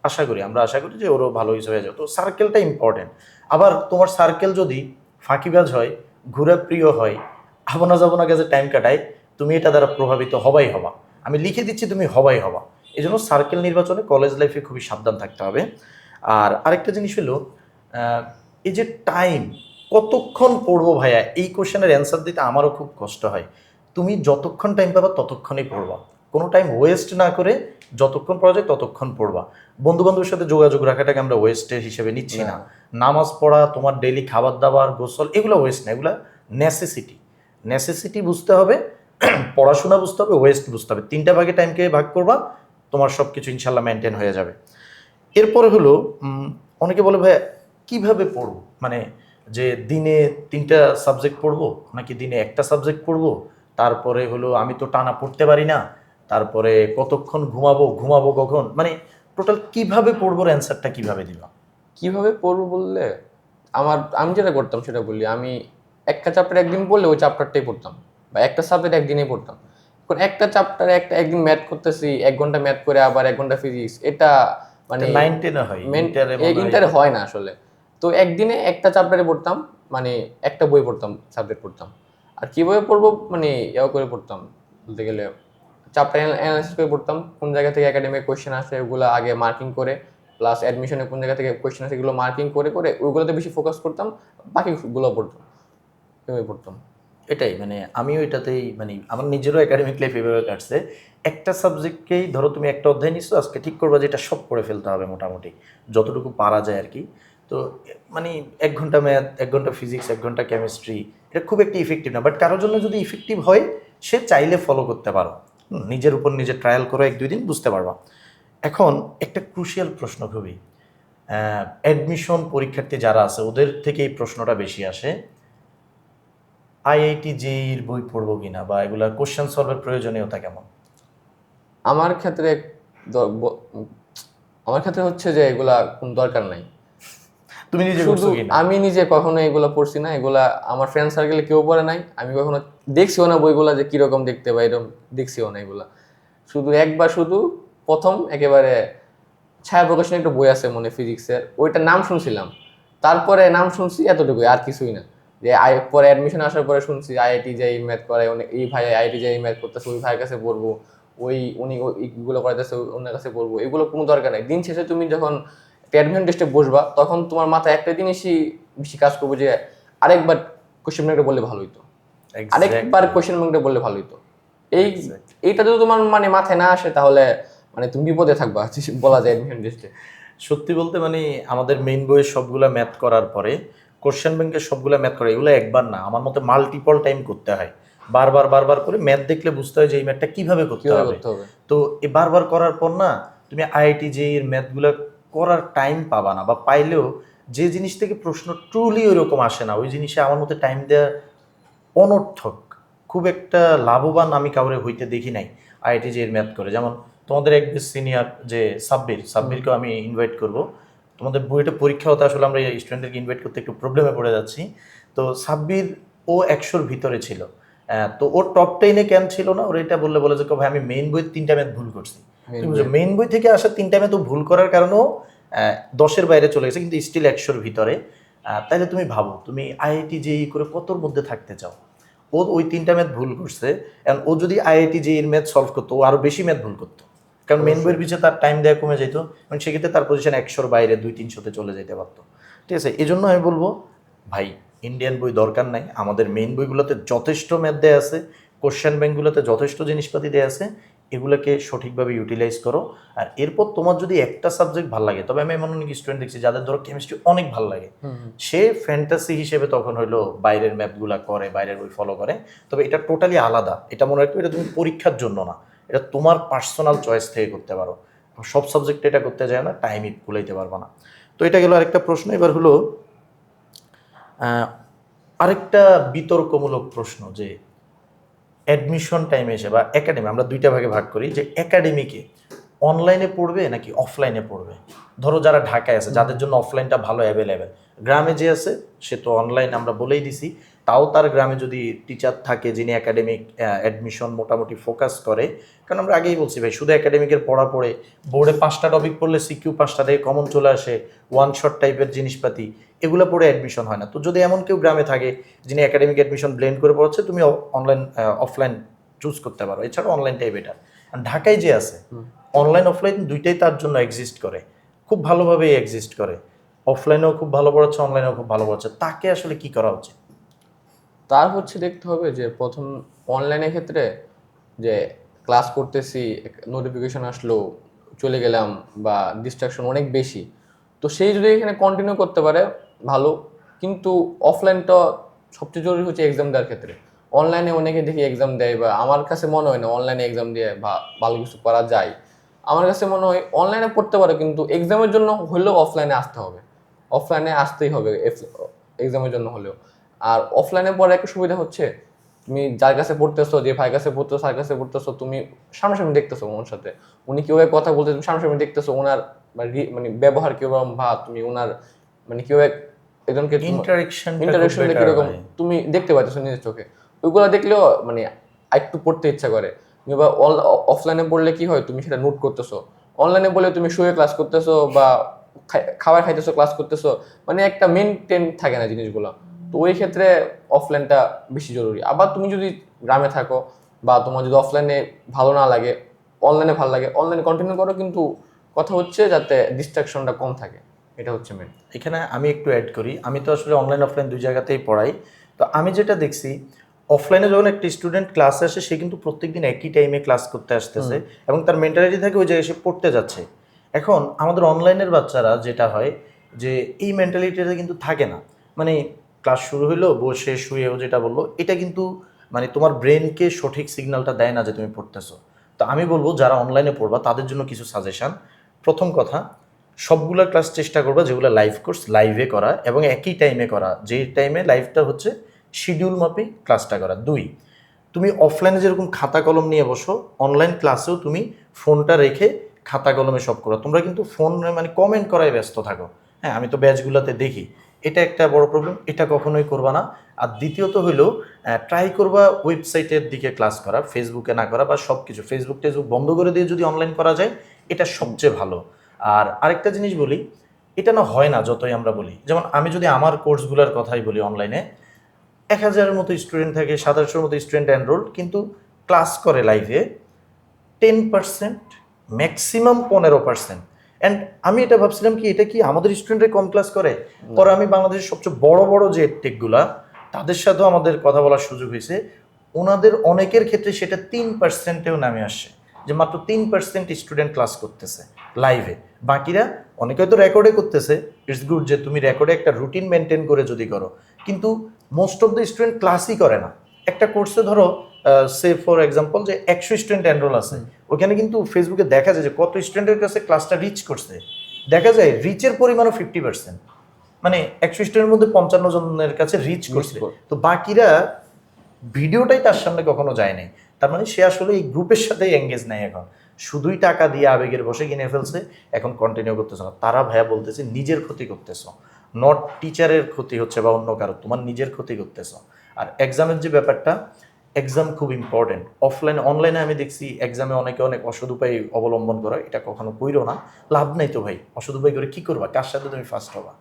আশা করি আমরা আশা করি যে ওরও ভালো কিছু হয়ে যাবে। তো সার্কেলটা ইম্পর্টেন্ট আবার তোমার সার্কেল যদি ফাঁকিবাজ হয় ঘুরে প্রিয় হয় আবনা যাবনা কাছে টাইম কাটায় তুমি এটা দ্বারা প্রভাবিত হবাই হবা। আমি লিখে দিচ্ছি তুমি হবাই হবা। এই জন্য সার্কেল নির্বাচনে কলেজ লাইফে খুবই সাবধান থাকতে হবে। আর আরেকটা জিনিস হলো এই যে টাইম কতক্ষণ পড়ব ভাইয়া? এই কোশ্চেনের অ্যান্সার দিতে আমারও খুব কষ্ট হয়। তুমি যতক্ষণ টাইম পাবা ততক্ষণই পড়বা। কোনো টাইম ওয়েস্ট না করে যতক্ষণ পড়া যায় ততক্ষণ পড়বা। বন্ধু বান্ধবের সাথে যোগাযোগ রাখাটাকে আমরা ওয়েস্টের হিসেবে নিচ্ছি না। নামাজ পড়া তোমার ডেইলি খাবার দাবার গোসল এগুলো ওয়েস্ট না। এগুলো নেসেসিটি নেসেসিটি বুঝতে হবে পড়াশোনা বুঝতে হবে ওয়েস্ট বুঝতে হবে। তিনটা ভাগে টাইমকে ভাগ করবা তোমার সব কিছু ইনশাল্লাহ মেনটেন হয়ে যাবে। এরপরে হলো অনেকে বলে ভাই কীভাবে পড়ব? মানে যে দিনে তিনটা সাবজেক্ট পড়ব নাকি দিনে একটা সাবজেক্ট পড়ব? তারপরে হলো আমি তো টানা পড়তে পারি না তারপরে কতক্ষণ ঘুমাবো ঘুমাবো কখন? মানে টোটাল কীভাবে পড়ব অ্যান্সারটা কীভাবে দিবা কীভাবে পড়ব বললে? আমার আমি যেটা করতাম সেটা বলি আমি একটা চ্যাপ্টার একদিন পড়লে ওই চ্যাপ্টারটাই পড়তাম বা একটা সাবজেক্ট একদিনেই পড়তাম। এখন একটা চ্যাপ্টার একটা একদিন ম্যাথ করতেছি এক ঘণ্টা ম্যাথ করে আবার এক ঘণ্টা ফিজিক্স এটা মানে নাইন টেনে হয় ইন্টারে হয়- ইন্টারে হয় না আসলে। তো একদিনে একটা চ্যাপ্টারে পড়তাম মানে একটা বই পড়তাম সাবজেক্ট পড়তাম। আর কীভাবে পড়ব? মানে ইয়া করে পড়তাম, বলতে গেলে চ্যাপ্টার অ্যানালাইসিস করে পড়তাম, কোন জায়গা থেকে একাডেমিক কোয়েশ্চেন আসে, ওগুলো আগে মার্কিং করে প্লাস অ্যাডমিশনে কোন জায়গা থেকে কোয়েশ্চেন আসে, এগুলো মার্কিং করে করে ওইগুলোতে বেশি ফোকাস করতাম, বাকিগুলো পড়তাম, এভাবে পড়তাম। এটাই মানে আমিও এটাতেই মানে আমার নিজেরও একাডেমিক লাইফ এভাবে কাটছে। একটা সাবজেক্টকেই ধরো তুমি একটা অধ্যায় নিচ্ছ আজকে ঠিক করবা যে এটা সব করে ফেলতে হবে মোটামুটি, যতটুকু পারা যায় আর কি। তো মানে এক ঘণ্টা ম্যাথ, এক ঘণ্টা ফিজিক্স, এক ঘণ্টা কেমিস্ট্রি, এটা খুব একটা ইফেক্টিভ না। বাট কারোর জন্য যদি ইফেক্টিভ হয়, সে চাইলে ফলো করতে পারো। নিজের উপর নিজে ট্রায়াল করো, এক দুই দিন বুঝতে পারবা। এখন একটা ক্রুশিয়াল প্রশ্ন খুবই। অ্যাডমিশন পরীক্ষার্থী যারা আছে, ওদের থেকে এই প্রশ্নটা বেশি আসে। আইআইটি জেইর বই পড়ব কিনা বা এগুলা কোশ্চেন সলভের প্রয়োজনীয়তা কেমন? আমার ক্ষেত্রে আমার ক্ষেত্রে হচ্ছে যে এগুলা কোনো দরকার নাই। তুমি নিজে করছ কিনা? আমি নিজে কখনো এগুলো পড়ছি না এগুলা আমার ফ্রেন্ড সার্কেলে কেউ পড়ে নাই আমি কখনো দেখছিও না বইগুলা যে কীরকম দেখতে বা এরকম দেখছিও না এগুলা। শুধু একবার শুধু প্রথম একেবারে ছায়া প্রকাশনের একটা বই আছে মনে ফিজিক্সের ওইটার নাম শুনছিলাম। তারপরে নাম শুনছি এতটুকুই আর কিছুই না। যে আই পরে অ্যাডমিশন আসার পরে শুনছি আইআইটি যাই ম্যাথ করে অনেক এই ভাই আইআইটি যাই ম্যাথ করতেছে ওই ভাইয়ের কাছে পড়ব ওই উনি ওই- এইগুলো করাইতেছে ওনার কাছে পড়ব এগুলো কোনো দরকার নেই। দিন শেষে তুমি যখন অ্যাডমিশন টেস্টে বসবা তখন তোমার মাথায় একটা জিনিসই বেশি কাজ করব যে আরেকবার কোশ্চেন ব্যাংকটা বললে ভালো হতো আরেকবার কোশ্চেন ব্যাংকটা বললে ভালো হতো এই এইটা যদি তোমার মানে মাথায় না আসে তাহলে মানে তুমি বিপদে থাকবা বলা যায় অ্যাডমিশন টেস্টে। সত্যি বলতে মানে আমাদের মেইন বইয়ের সবগুলা ম্যাথ করার পরে কোশ্চেন ব্যাংকের সবগুলা ম্যাথ করে এগুলো একবার না আমার মতে মাল্টিপল টাইম করতে হয়। বারবার বারবার করে ম্যাথ দেখলে বুঝতে হয় যে এই ম্যাথটা কীভাবে করতে হবে। করতে হবে। তো এ বারবার করার পর না তুমি আইআইটি যে এর ম্যাথগুলো করার টাইম পাবা না বা পাইলেও যে জিনিস থেকে প্রশ্ন ট্রুলি ওইরকম আসে না, ওই জিনিসে আমার মতে টাইম দেওয়া অনর্থক। খুব একটা লাভবান আমি কাউরে হইতে দেখি নাই আইআইটি যে এর ম্যাথ করে। যেমন তোমাদের এক সিনিয়র যে সাব্বির, সাব্বিরকেও আমি ইনভাইট করব। তোমাদের বইটা পরীক্ষা হতে আসলে আমরা স্টুডেন্টদেরকে ইনভাইট করতে একটু প্রবলেমে পড়ে যাচ্ছি। তো সাব্বির ও একশোর ভিতরে ছিল। তো ওর টপ টেনে কেন ছিল না? ওর এটা বললে বলে যে, "কো ভাই, আমি মেইন বইয়ের তিনটা ম্যাথ ভুল করছি। মেইন বই থেকে আসা তিনটা ম্যাথ ও ভুল করার কারণেও দশের বাইরে চলে গেছে কিন্তু স্টিল একশোর ভিতরে। তাইলে তুমি ভাবো তুমি আইআইটি জেই করে কতর মধ্যে থাকতে চাও? ও ওই তিনটা ম্যাথ ভুল করছে and ও যদি আইআইটি জেই এর ম্যাথ সলভ করতো ও আরও বেশি ম্যাথ ভুল করতো। কারণ মেন বইয়ের পিছিয়ে তার টাইম দেওয়া কমে যেত এবং সেক্ষেত্রে তার পজিশন একশোর বাইরে দুই তিনশোতে চলে যেতে পারতো। ঠিক আছে এই জন্য আমি বলব ভাই ইন্ডিয়ান বই দরকার নাই। আমাদের মেইন বইগুলোতে যথেষ্ট ম্যাথ দেওয়া আছে কোশ্চেন ব্যাংকগুলোতে যথেষ্ট জিনিসপাতি দেওয়া আছে এগুলোকে সঠিকভাবে ইউটিলাইজ করো। আর এরপর তোমার যদি একটা সাবজেক্ট ভালো লাগে তবে আমি এমন অনেক স্টুডেন্ট দেখছি যাদের ধরো কেমিস্ট্রি অনেক ভালো লাগে। সে ফ্যান্টাসি হিসেবে তখন হইল বাইরের ম্যাপগুলা করে বাইরের বই ফলো করে। তবে এটা টোটালি আলাদা। এটা মনে রাখবে এটা তুমি পরীক্ষার জন্য না। এটা তোমার পার্সোনাল চয়েস থেকে করতে পারো। সব সাবজেক্টে এটা করতে যায় না টাইমই কুলাইতে পারবে না। তো এটা গেল আরেকটা প্রশ্ন এবার হলো আরেকটা বিতর্কমূলক প্রশ্ন যে অ্যাডমিশন টাইমে এসে বা একাডেমি আমরা দুইটা ভাগে ভাগ করি, যে একাডেমিকে অনলাইনে পড়বে নাকি অফলাইনে পড়বে? ধরো যারা ঢাকায় আছে, যাদের জন্য অফলাইনটা ভালো অ্যাভেলেবেল গ্রামে যে আছে, সে তো অনলাইন আমরা বলেই দিছি। তাও তার গ্রামে যদি টিচার থাকে যিনি একাডেমিক অ্যাডমিশন মোটামুটি ফোকাস করে কারণ আমরা আগেই বলছি ভাই শুধু একাডেমিকের পড়া পড়ে বোর্ডে পাঁচটা টপিক পড়লে সিকিউ পাঁচটা থেকে কমন চলে আসে ওয়ান শট টাইপের জিনিসপাতি এগুলো পড়ে অ্যাডমিশন হয় না। তো যদি এমন কেউ গ্রামে থাকে যিনি একাডেমিক অ্যাডমিশন ব্লেন্ড করে পড়াচ্ছে তুমি অনলাইন অফলাইন চুজ করতে পারো। এছাড়া অনলাইনটাই বেটার ঢাকায় যে আছে অনলাইন অফলাইন দুইটাই তার জন্য এক্সিস্ট করে। খুব ভালোভাবেই এক্সিস্ট করে। অফলাইনেও খুব ভালো পড়াচ্ছে অনলাইনেও খুব ভালো পড়াচ্ছে। তাকে আসলে কি করা উচিত? তার হচ্ছে দেখতে হবে যে প্রথম অনলাইনের ক্ষেত্রে যে ক্লাস করতেছি নোটিফিকেশন আসলো, চলে গেলাম বা ডিস্ট্রাকশন অনেক বেশি। তো সেই যদি এখানে কন্টিনিউ করতে পারে, ভালো। কিন্তু অফলাইনটা সবচেয়ে জরুরি হচ্ছে এক্সাম দেওয়ার ক্ষেত্রে। অনলাইনে অনেকে দেখি এক্সাম দেয় বা আমার কাছে মনে হয় না অনলাইনে এক্সাম দিয়ে বা ভালো কিছু করা যায়। আমার কাছে মনে হয় অনলাইনে পড়তে পারে, কিন্তু এক্সামের জন্য হলেও অফলাইনে আসতে হবে। অফলাইনে আসতেই হবে এক্সামের জন্য হলেও। আর অফলাইনে পড়ার একটা সুবিধা হচ্ছে তুমি যার কাছে পড়তেছো যে ভাইয়ের কাছে পড়তেছো তার কাছে পড়তেছো তুমি সামনাসামনি দেখতেছো ওনার সাথে। উনি কীভাবে কথা বলতে তুমি সামনাসামনি দেখতেছো ওনার মানে ব্যবহার কীরকম বা তুমি ওনার মানে কীভাবে একজনকে ইন্টারেকশন ইন্টারেকশনটা কীরকম তুমি দেখতে পাচ্ছ নিজের চোখে। ওইগুলো দেখলেও মানে একটু পড়তে ইচ্ছা করে। বা অফলাইনে পড়লে কি হয় তুমি সেটা নোট করতেছো। অনলাইনে বলে তুমি শুয়ে ক্লাস করতেছো বা খাবার খাইতেছো ক্লাস করতেছো মানে একটা মেনটেন থাকে না জিনিসগুলো। তো ওই ক্ষেত্রে অফলাইনটা বেশি জরুরি। আবার তুমি যদি গ্রামে থাকো বা তোমার যদি অফলাইনে ভালো না লাগে অনলাইনে ভালো লাগে অনলাইনে কন্টিনিউ করো কিন্তু কথা হচ্ছে যাতে ডিস্ট্রাকশনটা কম থাকে। এটা হচ্ছে মেন এখানে আমি একটু অ্যাড করি। আমি তো আসলে অনলাইন অফলাইন দুই জায়গাতেই পড়াই। তো আমি যেটা দেখছি অফলাইনে যখন একটা স্টুডেন্ট ক্লাসে আসে সে কিন্তু প্রত্যেকদিন একই টাইমে ক্লাস করতে আসতেছে এবং তার মেন্টালিটি থাকে ওই জায়গায় সে পড়তে যাচ্ছে। এখন আমাদের অনলাইনের বাচ্চারা যেটা হয় যে এই মেন্টালিটিটা কিন্তু থাকে না। মানে ক্লাস শুরু হইল বসে শুয়েও যেটা বলল, এটা কিন্তু মানে তোমার ব্রেনকে সঠিক সিগন্যালটা দেয় না যে তুমি পড়তেছো। তো আমি বলব, যারা অনলাইনে পড়বা, তাদের জন্য কিছু সাজেশান প্রথম কথা, সবগুলো ক্লাস চেষ্টা করবা যেগুলো লাইভ কোর্স লাইভে করা এবং একই টাইমে করা। যে টাইমে লাইভটা হচ্ছে শিডিউল মাপে ক্লাসটা করা। দুই, তুমি অফলাইনে যেরকম খাতা কলম নিয়ে বসো অনলাইন ক্লাসেও তুমি ফোনটা রেখে খাতা কলমে সব করো। তোমরা কিন্তু ফোন মানে কমেন্ট করায় ব্যস্ত থাকো। হ্যাঁ আমি তো ব্যাচগুলোতে দেখি। এটা একটা বড় প্রবলেম এটা কখনোই করবা না। আর দ্বিতীয়ত হইল ট্রাই করবা ওয়েবসাইটের দিকে ক্লাস করা ফেসবুকে না করা বা সব কিছু ফেসবুক টেসবুক বন্ধ করে দিয়ে যদি অনলাইন করা যায়, এটা সবচেয়ে ভালো। আর আরেকটা জিনিস বলি, এটা না হয় না যতই আমরা বলি। যেমন আমি যদি আমার কোর্সগুলোর কথাই বলি অনলাইনে এক হাজারের মতো স্টুডেন্ট থাকে, সাতাশশোর মতো স্টুডেন্ট এনরোল কিন্তু ক্লাস করে লাইভে টেন পার্সেন্ট ম্যাক্সিমাম পনেরো পার্সেন্ট অ্যান্ড আমি এটা ভাবছিলাম কি এটা কি আমাদের স্টুডেন্টরা কম ক্লাস করে? পরে আমি বাংলাদেশের সবচেয়ে বড় বড় যে টেকগুলা তাদের সাথেও আমাদের কথা বলার সুযোগ হয়েছে। ওনাদের অনেকের ক্ষেত্রে সেটা তিন পার্সেন্টেও নামে আসে যে মাত্র তিন পার্সেন্ট স্টুডেন্ট ক্লাস করতেছে লাইভে বাকিরা অনেকে হয়তো রেকর্ডে করতেছে ইটস গুড যে তুমি রেকর্ডে একটা রুটিন মেনটেন করে যদি করো। কিন্তু মোস্ট অফ দ্য স্টুডেন্ট ক্লাসই করে না। একটা কোর্সে ধরো সে ফর এক্সাম্পল যে একশো স্টুডেন্ট এনরোল আছে ওখানে কিন্তু ফেসবুকে দেখা যায় যে কত স্টুডেন্টের কাছে ক্লাসটা রিচ করছে। দেখা যায় রিচের পরিমাণও ফিফটি পার্সেন্ট মানে একশো স্টুডেন্টের মধ্যে পঞ্চান্ন জনের কাছে রিচ করছে। তো বাকিরা ভিডিওটাই তার সামনে কখনো যায় নাই। তার মানে সে আসলে এই গ্রুপের সাথেই এঙ্গেজ নাই এখন। শুধুই টাকা দিয়ে আবেগের বসে কিনে ফেলছে এখন কন্টিনিউ করতেছে না। তারা ভাইয়া বলতেছে নিজের ক্ষতি করতেছ। নট টিচারের ক্ষতি হচ্ছে বা অন্য কারও তোমার নিজের ক্ষতি করতেছ। আর এক্সামের যে ব্যাপারটা এক্সাম খুব ইম্পর্টেন্ট অফলাইন অনলাইনে আমি দেখছি এক্সামে অনেকে অনেক অসদ উপায় অবলম্বন করা, এটা কখনো কইরো না। লাভ নাই তো ভাই অসদ উপায় করে কী করবা? কার সাথে তুমি ফার্স্ট হবা?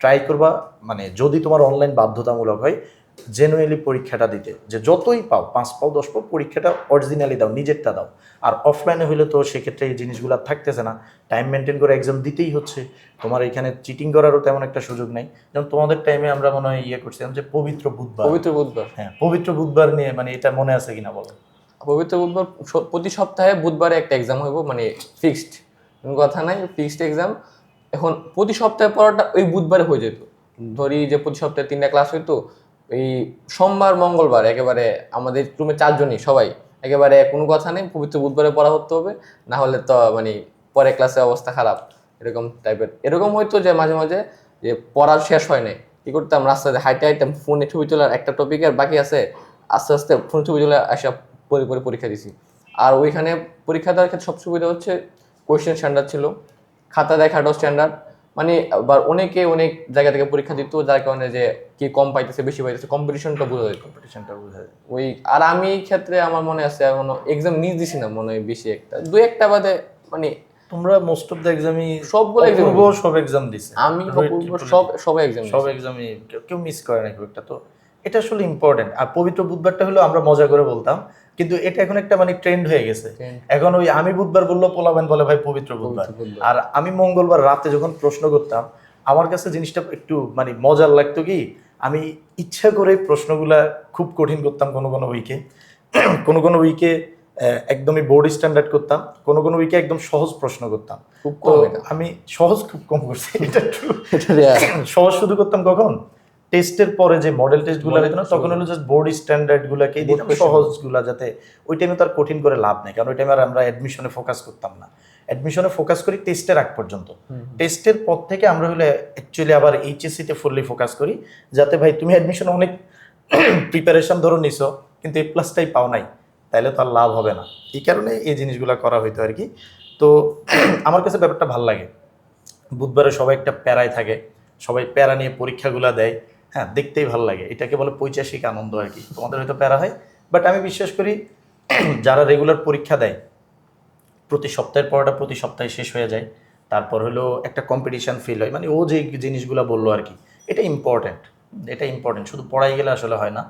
ট্রাই করবা মানে যদি তোমার অনলাইন বাধ্যতামূলক হয় জেনুয়েলি পরীক্ষাটা দিতে। যে যতই পাও পাঁচ পাও দশ পাও পরীক্ষাটা অরিজিনালি দাও নিজেরটা দাও। আর অফলাইনে হলে তো সেক্ষেত্রে এই জিনিসগুলো থাকতেছে না। টাইম মেনটেন করে এক্সাম দিতেই হচ্ছে। তোমার এখানে চিটিং করারও তেমন একটা সুযোগ নেই। যেমন তোমাদের টাইমে আমরা মনে হয় ইয়ে করছিলাম যে পবিত্র বুধবার। পবিত্র বুধবার। হ্যাঁ পবিত্র বুধবার নিয়ে মানে এটা মনে আছে কিনা বলো? পবিত্র বুধবার প্রতি সপ্তাহে বুধবারে একটা এক্সাম হইব মানে ফিক্সড কোনো কথা নাই ফিক্সড এক্সাম এখন প্রতি সপ্তাহে পড়াটা ওই বুধবারে হয়ে যেত। ধরি যে প্রতি সপ্তাহে তিনটা ক্লাস হইতো এই সোমবার, মঙ্গলবার একেবারে আমাদের রুমে চারজনই সবাই। একেবারে কোনো কথা নেই, পবিত্র বুধবারে পড়া করতে হবে, না হলে তো মানে পরে ক্লাসে অবস্থা খারাপ, এরকম টাইপের এরকম হয়তো যে মাঝে মাঝে যে পড়া শেষ হয় নাই। কি করতাম রাস্তাতে হাইটে হাইটে ফোনে ছবি তোলার একটা টপিকের বাকি আছে, আস্তে আস্তে ফোনে ছবি তোলা আসা পরে পরে পরীক্ষা দিছি। আর ওইখানে পরীক্ষা দেওয়ার ক্ষেত্রে সব সুবিধা হচ্ছে কোয়েশ্চেন স্ট্যান্ডার্ড ছিল, খাতা দেখাটাও স্ট্যান্ডার্ড মানে আবার অনেকে অনেক জায়গা থেকে পরীক্ষা দিত যার কারণে যে কি কম পাইতেছে বেশি পাইতেছে কম্পিটিশনটা বোঝা যেত কম্পিটিশনটা বোঝা যায়। ওই আর আমি ক্ষেত্রে আমার মনে আছে এখনও এক্সাম মিস দিছি না মনে হয় বেশি একটা। দুই একটা বাদে মানে তোমরা মোস্ট অফ দ্য এক্সামই সবগুলো অপূর্ব সব এক্সাম দিছে। আমি অপূর্ব সব সবাই এক্সাম সব এক্সামই কেউ মিস করে না খুব একটা। তো এটা আসলে ইম্পর্টেন্ট আর পবিত্র বুধবারটা হলো আমরা মজা করে বলতাম। কিন্তু এটা এখন একটা মানে ট্রেন্ড হয়ে গেছে। এখন ওই আমি বুধবার বলল পোলাবেন বলে ভাই পবিত্র বুধবার। আর আমি মঙ্গলবার রাতে যখন প্রশ্ন করতাম আমার কাছে জিনিসটা একটু মানে মজার লাগতো কি আমি ইচ্ছা করে প্রশ্নগুলা খুব কঠিন করতাম কোনো কোনো উইকে কোনো কোনো উইকে একদমই বোর্ড স্ট্যান্ডার্ড করতাম কোনো কোনো উইকে একদম সহজ প্রশ্ন করতাম। খুব কম আমি সহজ খুব কম করছি এটা। সহজ শুধু করতাম কখন? টেস্টের পরে যে মডেল টেস্টগুলো Model হতো না তখন হলো জাস্ট বোর্ড স্ট্যান্ডার্ড গুলাকে Board দিতাম question. সহজগুলা যাতে ওই টাইমে তার কঠিন করে লাভ নেই কারণ ওই টাইমে আর আমরা অ্যাডমিশনে ফোকাস করতাম না। অ্যাডমিশনে ফোকাস করি টেস্টের আগ পর্যন্ত। টেস্টের পর থেকে আমরা হলে অ্যাকচুয়ালি আবার এইচএসসি তে ফুললি ফোকাস করি যাতে ভাই তুমি অ্যাডমিশন অনেক প্রিপারেশন ধরো নিছো কিন্তু এই প্লাসটাই পাও নাই তাহলে তো আর লাভ হবে না। এই কারণে এই জিনিসগুলো করা হইতো আর কি। তো আমার কাছে ব্যাপারটা ভালো লাগে। বুধবারে সবাই একটা প্যারায় থাকে সবাই প্যারা নিয়ে পরীক্ষাগুলো দেয় হ্যাঁ দেখতেই ভালো লাগে। এটাকে বলে পৈচাসিক আনন্দ আর কি। তোমাদের হয়তো প্যারা হয়। বাট আমি বিশ্বাস করি যারা রেগুলার পরীক্ষা দেয় প্রতি সপ্তাহের পরটা প্রতি সপ্তাহে শেষ হয়ে যায়। তারপর হলো একটা কম্পিটিশন ফিল হয়। মানে ও যে জিনিসগুলো বলল আর কি এটা ইম্পর্ট্যান্ট এটা ইম্পর্টেন্ট শুধু পড়াই গেলে আসলে হয় না।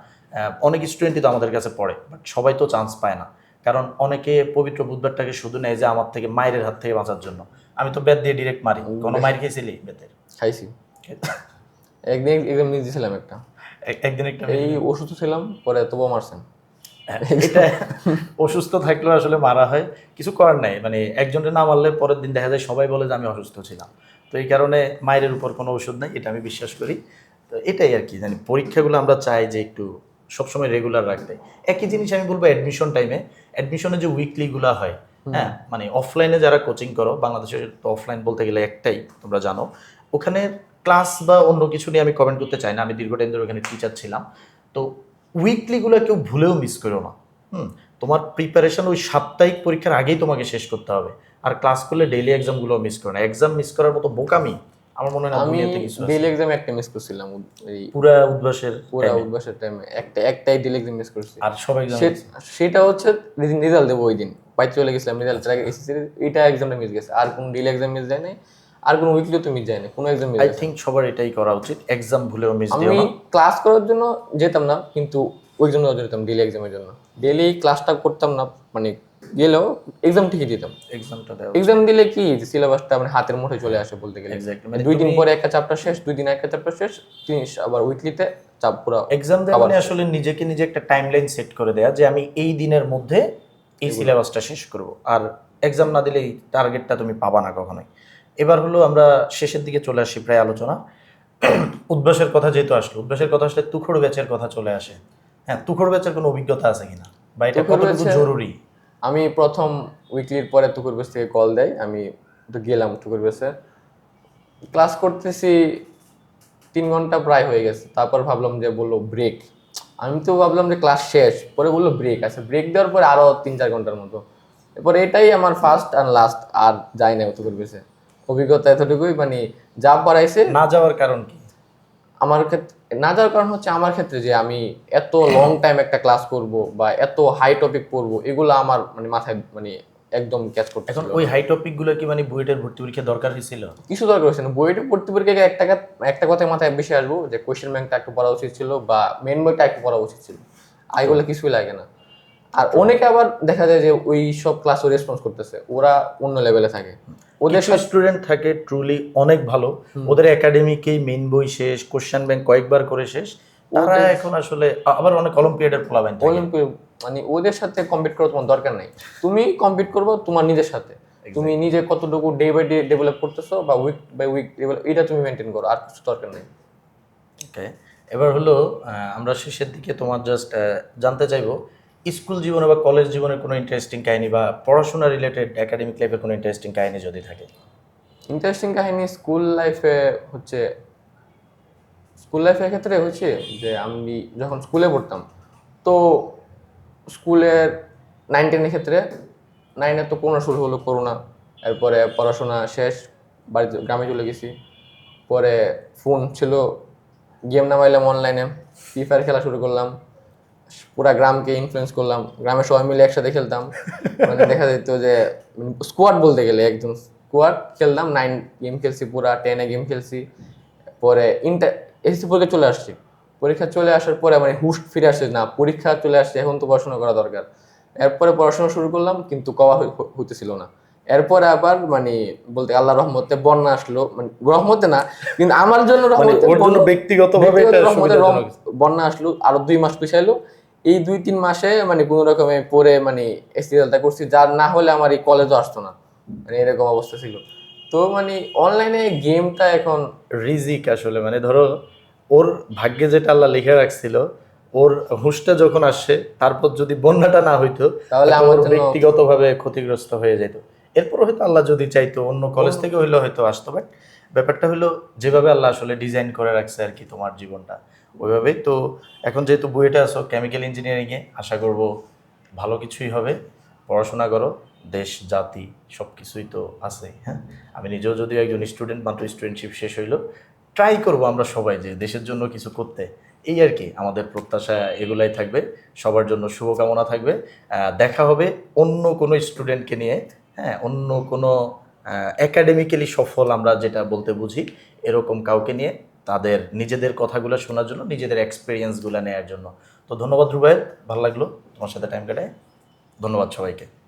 অনেক স্টুডেন্টই তো আমাদের কাছে পড়ে বাট সবাই তো চান্স পায় না। কারণ অনেকে পবিত্র বুধবারটাকে শুধু নেয় যে আমার থেকে মায়ের হাত থেকে বাঁচার জন্য। আমি তো বেত দিয়ে ডিরেক্ট মারি। কোনো মায়ের খেয়েছিলি? বেতের। খাইছি। একদিন এক্সাম দিয়েছিলাম একটা। একদিন একটা এই অসুস্থ ছিলাম পরে তবুও মারছেন। হ্যাঁ, এটা অসুস্থ থাকলেও আসলে মারা হয়। কিছু করার নাই মানে একজনের না মারলে পরের দিন দেখা যায় সবাই বলে যে আমি অসুস্থ ছিলাম। তো এই কারণে মায়ের উপর কোনো ওষুধ নাই এটা আমি বিশ্বাস করি। তো এটাই আর কি জানি পরীক্ষাগুলো আমরা চাই যে একটু সবসময় রেগুলার রাখতে। একই জিনিস আমি বলব অ্যাডমিশন টাইমে অ্যাডমিশনে যে উইকলিগুলো হয় হ্যাঁ মানে অফলাইনে যারা কোচিং করো বাংলাদেশের তো অফলাইন বলতে গেলে একটাই তোমরা জানো। ওখানে ক্লাস বা অন্য কিছু নিয়ে আমি কমেন্ট করতে চাই না আমি দীর্ঘ টাইম ধরে ওখানে টিচার ছিলাম। তো উইকলিগুলো কেউ ভুলেও মিস করো না। হুম তোমার প্রিপারেশন ওই সাপ্তাহিক পরীক্ষার আগেই তোমাকে শেষ করতে হবে। আর ক্লাস করলে ডেইলি এক্সামগুলো মিস করো না। এক্সাম মিস করার মতো বোকামি আমার মনে হয় না আমি দুনিয়াতে কিছু ডেইলি এক্সাম একটা মিস করছিলাম এই পুরা উদ্ভাসের পুরা। উদ্বাসের টাইমে একটা একটাই ডেইলি এক্সাম মিস করছি। আর সব এক্সাম সেটা হচ্ছে রেজাল্ট দেবো ওই দিন বাইরে চলে গেছিলাম রেজাল্ট এটা এক্সামটা মিস গেছে। আর কোনো ডেইলি এক্সাম মিস যায় নাই। আর কোনো উইকলি তো মিস যায় না কোনো এক্সাম আই থিঙ্ক সবার এটাই করা উচিত এক্সাম ভুলেও মিস দিও আমি ক্লাস করার জন্য যেতাম না কিন্তু ওই জন্য যেতাম ডেইলি এক্সামের জন্য। ডেইলি ক্লাসটা করতাম না মানে গেলেও এক্সাম ঠিকই দিতাম। এক্সামটা দাও এক্সাম দিলে কি সিলেবাসটা মানে হাতের মুঠে চলে আসে বলতে গেলে। এক্স্যাক্টলি মানে দুই দিন পরে একটা চ্যাপ্টার শেষ দুই দিন একটা চ্যাপ্টার শেষ জিনিস আবার উইকলিতে চাপ পুরো এক্সাম দেওয়া মানে আসলে নিজেকে নিজে একটা টাইমলাইন সেট করে দেয়া যে আমি এই দিনের মধ্যে এই সিলেবাসটা শেষ করব। আর এক্সাম না দিলে এই টার্গেটটা তুমি পাবা না কখনোই। এবার হলো আমরা শেষের দিকে চলে আসি প্রায় আলোচনা। উদ্বাসের কথা যেহেতু আসলো উদ্বাসের কথা আসলে তুখড় ব্যাচের কথা চলে আসে। হ্যাঁ তুখড় ব্যাচের কোনো অভিজ্ঞতা আছে কিনা? বা এটা কতটুকু জরুরি? আমি প্রথম উইকলির পরে তুকুর বেস থেকে কল দেয় আমি তো গেলাম তুকুর বেসে ক্লাস করতেছি তিন ঘণ্টা প্রায় হয়ে গেছে তারপর ভাবলাম যে বলল ব্রেক আমি তো ভাবলাম যে ক্লাস শেষ পরে বলল ব্রেক আছে ব্রেক দেওয়ার পরে আরও তিন চার ঘণ্টার মতো। এরপর এটাই আমার ফার্স্ট আর লাস্ট আর যাই না তুকুর বেসে অভিজ্ঞতা এতটুকুই মানে যা পড়াইছে না যাওয়ার কারণ কি? আমার ক্ষেত্রে না যাওয়ার কারণ হচ্ছে আমার ক্ষেত্রে যে আমি এত লং টাইম একটা ক্লাস করব বা এত হাই টপিক পড়ব এগুলো আমার মানে মাথায় মানে একদম ক্যাচ করতে এখন ওই হাই টপিকগুলো কি মানে বুয়েটের ভর্তি পরীক্ষা দরকার হয়েছিল? কিছু দরকার না। বইটা পড়তে পড়তে একটা একটা কথা মাথায় বেশি আসব যে কোয়েশ্চেন ব্যাংকটা একটু পড়া উচিত ছিল বা মেন বইটা একটু পড়া উচিত ছিল। আর এগুলো কিছুই লাগে না। আর অনেকে আবার দেখা যায় যে ওই সব ক্লাসও রেসপন্স করতেছে। ওরা অন্য লেভেলে থাকে। ওদের সব স্টুডেন্ট থাকে ট্রুলি অনেক ভালো। ওদের একাডেমিকেই মেইন বই শেষ কোশ্চেন ব্যাংক কয়েকবার করে শেষ। তারা এখন আসলে আবার অনেক অলিম্পিয়াডের ফলাবেন অলিম্পিক মানে ওদের সাথে কম্পিট করার তোমার দরকার নাই। তুমি কম্পিট করব তোমার নিজের সাথে। তুমি নিজে কতটুকু ডে বাই ডে ডেভেলপ করতেছো বা উইক বাই উইক ডেভেলপ এটা তুমি মেনটেন করো আর কিছু দরকার নেই। ওকে এবার হলো আমরা শেষের দিকে তোমার জাস্ট জানতে চাইব স্কুল জীবনে বা কলেজ জীবনের কোনো ইন্টারেস্টিং কাহিনী বা পড়াশোনা রিলেটেড একাডেমিক লাইফের কোনো ইন্টারেস্টিং কাহিনী যদি থাকে? ইন্টারেস্টিং কাহিনী স্কুল লাইফে হচ্ছে স্কুল লাইফের ক্ষেত্রে হচ্ছে যে আমি যখন স্কুলে পড়তাম, তো স্কুলের নাইন টেনের ক্ষেত্রে নাইনে তো করোনা শুরু হলো করোনা এরপরে পড়াশোনা শেষ, বাড়িতে গ্রামে চলে গেছি, পরে ফোন ছিল গেম নামাইলাম অনলাইনে ফ্রি ফায়ার খেলা শুরু করলাম পুরা গ্রামকে ইনফ্লুয়েন্স করলাম। গ্রামের সবাই মিলে একসাথে খেলতাম। মানে দেখা যেত যে স্কোয়াড বলতে গেলে একদম স্কোয়াড খেলতাম নাইন গেম খেলছি পুরা টেনে গেম খেলছি। পরে ইন্টার এসএসসি পরীক্ষা চলে আসছে। পরীক্ষা চলে আসার পরে মানে হুশ ফিরে আসছে, না, পরীক্ষা চলে আসছে, এখন তো পড়াশোনা করা দরকার। এরপরে পড়াশোনা শুরু করলাম, কিন্তু কওয়া হইতেছিল না। এরপরে আবার মানে বলতে আল্লাহ রহমতে বন্যা আসলো মানে রহমতে না কিন্তু আমার জন্য মানে রহমতে ব্যক্তিগত রহমতের বন্যা আসলো আরও দুই মাস পিছাইলো। এই দুই তিন মাসে মানে কোনো রকমে পরে মানে এসিএলটা করছি যার না হলে আমার এই কলেজও আসতো না। মানে এরকম অবস্থা ছিল। তো মানে অনলাইনে গেমটা এখন রিজিক আসলে মানে ধরো ওর ভাগ্যে যেটা আল্লাহ লিখে রাখছিল ওর হুঁশটা যখন আসছে তারপর যদি বন্যাটা না হইতো তাহলে আমার ওর জন্য- ব্যক্তিগতভাবে ক্ষতিগ্রস্ত হয়ে যেত। এরপর হয়তো আল্লাহ যদি চাইতো অন্য কলেজ থেকে হইলেও হয়তো আসতো বাট ব্যাপারটা হলো যেভাবে আল্লাহ আসলে ডিজাইন করে রাখছে আর কি তোমার জীবনটা ওইভাবেই তো এখন যেহেতু বুয়েটে আছো কেমিক্যাল ইঞ্জিনিয়ারিংয়ে আশা করব ভালো কিছুই হবে পড়াশোনা করো দেশ জাতি সব কিছুই তো আছে হ্যাঁ? আমি নিজেও যদিও একজন স্টুডেন্ট মাত্র স্টুডেন্টশিপ শেষ হইল ট্রাই করব আমরা সবাই যে দেশের জন্য কিছু করতে এই আর কি আমাদের প্রত্যাশা এগুলাই থাকবে সবার জন্য শুভকামনা থাকবে দেখা হবে অন্য কোনো স্টুডেন্টকে নিয়ে হ্যাঁ অন্য কোনো একাডেমিক্যালি সফল আমরা যেটা বলতে বুঝি, এরকম কাউকে নিয়ে তাদের নিজেদের কথাগুলো শোনার জন্য, নিজেদের এক্সপিরিয়েন্সগুলো নেওয়ার জন্য। তো ধন্যবাদ রুবাইল ভালো লাগল তোমার সাথে টাইম কাটায়। ধন্যবাদ সবাইকে।